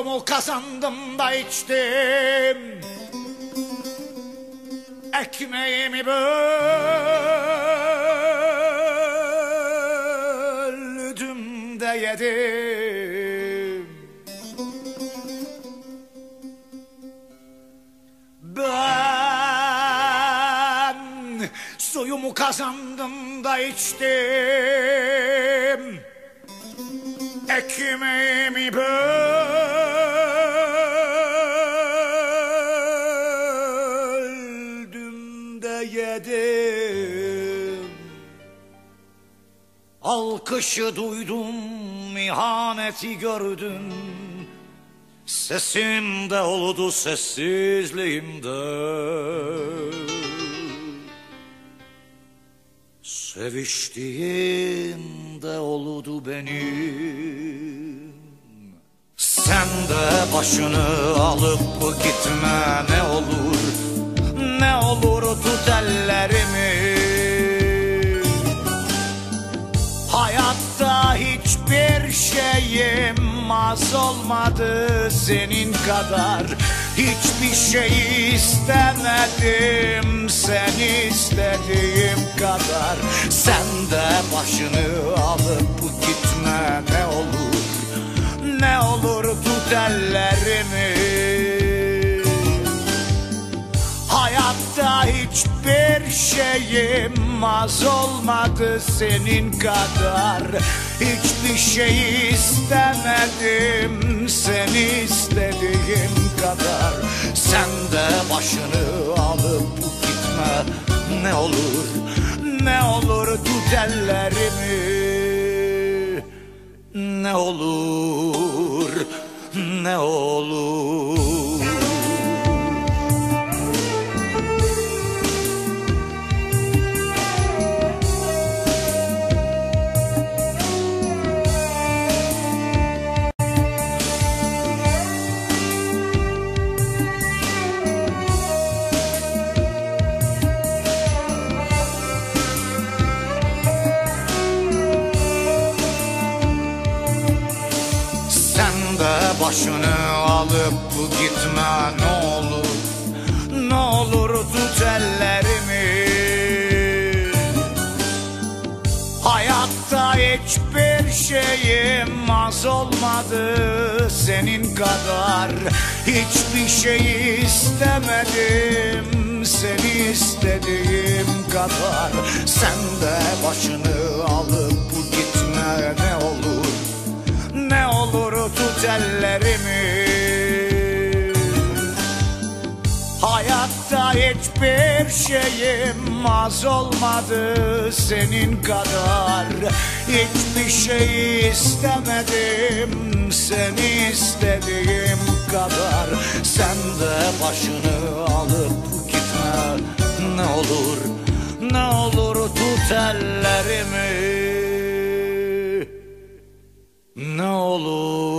Suyumu kazandım da içtim. Ekmeğimi böldüm de yedim. Ben suyumu kazandım da içtim. Ekmeğimi böldüm de yedim. Alkışı duydum, ihaneti gördüm. Sesimde oldu sessizliğimde. Seviştiğimde oldu benim. Sen de başını alıp gitme Hayatta hiçbir şeyim az olmadı senin kadar. Hiçbir şey istemedim sen istediğim kadar. Sen de başını alıp gitme ne olur. Ne olur tut ellerimi hiçbir şeyim az olmadı senin kadar. Hiçbir şey istemedim seni istediğim kadar. Sen de başını alıp gitme ne olur Ne olur tut ellerimi. Ne olur ne olur de başını alıp gitme ne olur Ne olur tut ellerimi. Hayatta hiçbir şeyim az olmadı senin kadar Hiçbir şey istemedim. Seni istediğim kadar Sen de başını tut ellerimi Hayatta hiçbir şeyim az olmadı senin kadar. Hiçbir şey istemedim seni istediğim kadar. Sen de başını alıp gitme ne olur Ne olur tut ellerimi. Ne olur